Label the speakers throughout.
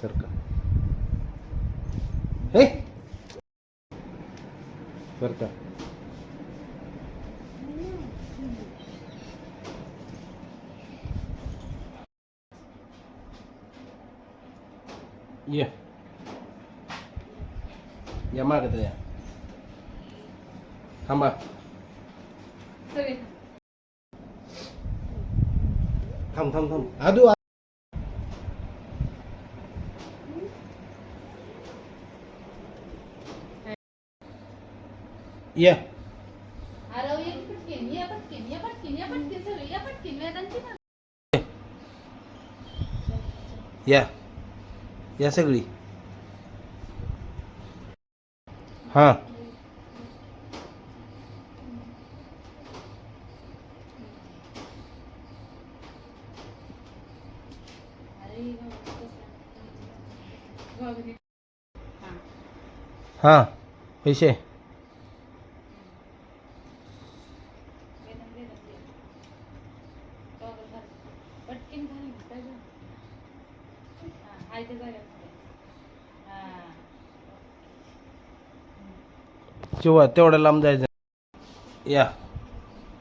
Speaker 1: सरका हे! सरका ये. या मागत या. थांबा. थांब थांब थांब. आदू ये
Speaker 2: या या सगळी
Speaker 1: हां
Speaker 2: हां
Speaker 1: पैसे किंवा तेवढ्या लांब जायचं या.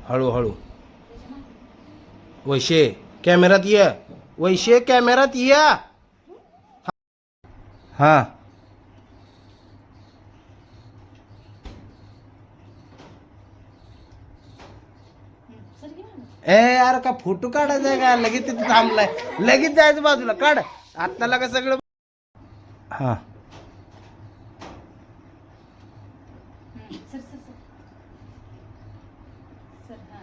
Speaker 1: हळूहळू. वैशे कॅमेरात या. वैशे कॅमेरात या. हां. ए यार का फोटो काढायचा आहे का? लगेच तिथे थांबलाय. लगेच जायचं बाजूला. काढ. आत्ता लगा सगळं हां.
Speaker 2: हम्म, सर सर सर सर हा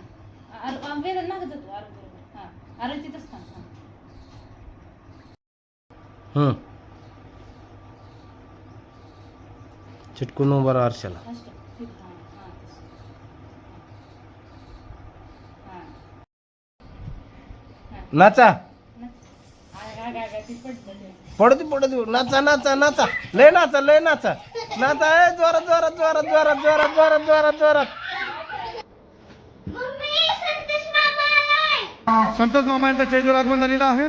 Speaker 2: अरे आ, वेदन मागं जातो अरे बरोबर हा अरे तिथंच थांब हा
Speaker 1: हम्म चिटकून उभा राहा आरशाला
Speaker 2: फास्ट ठीक हा हा तसं. हा हा
Speaker 1: नाचा.
Speaker 2: आग आग आग ती पडलं ते.
Speaker 1: पडू दे पडू दे. नाचा नाचा नाचा. लय नाचा लय नाचा. नाचा ए जोरात जोरात जोरात जोरात जोरात जोरात जोरात जोरात.
Speaker 3: संतोष मामा यांचं स्टेजवर आगमन झालेलं आहे.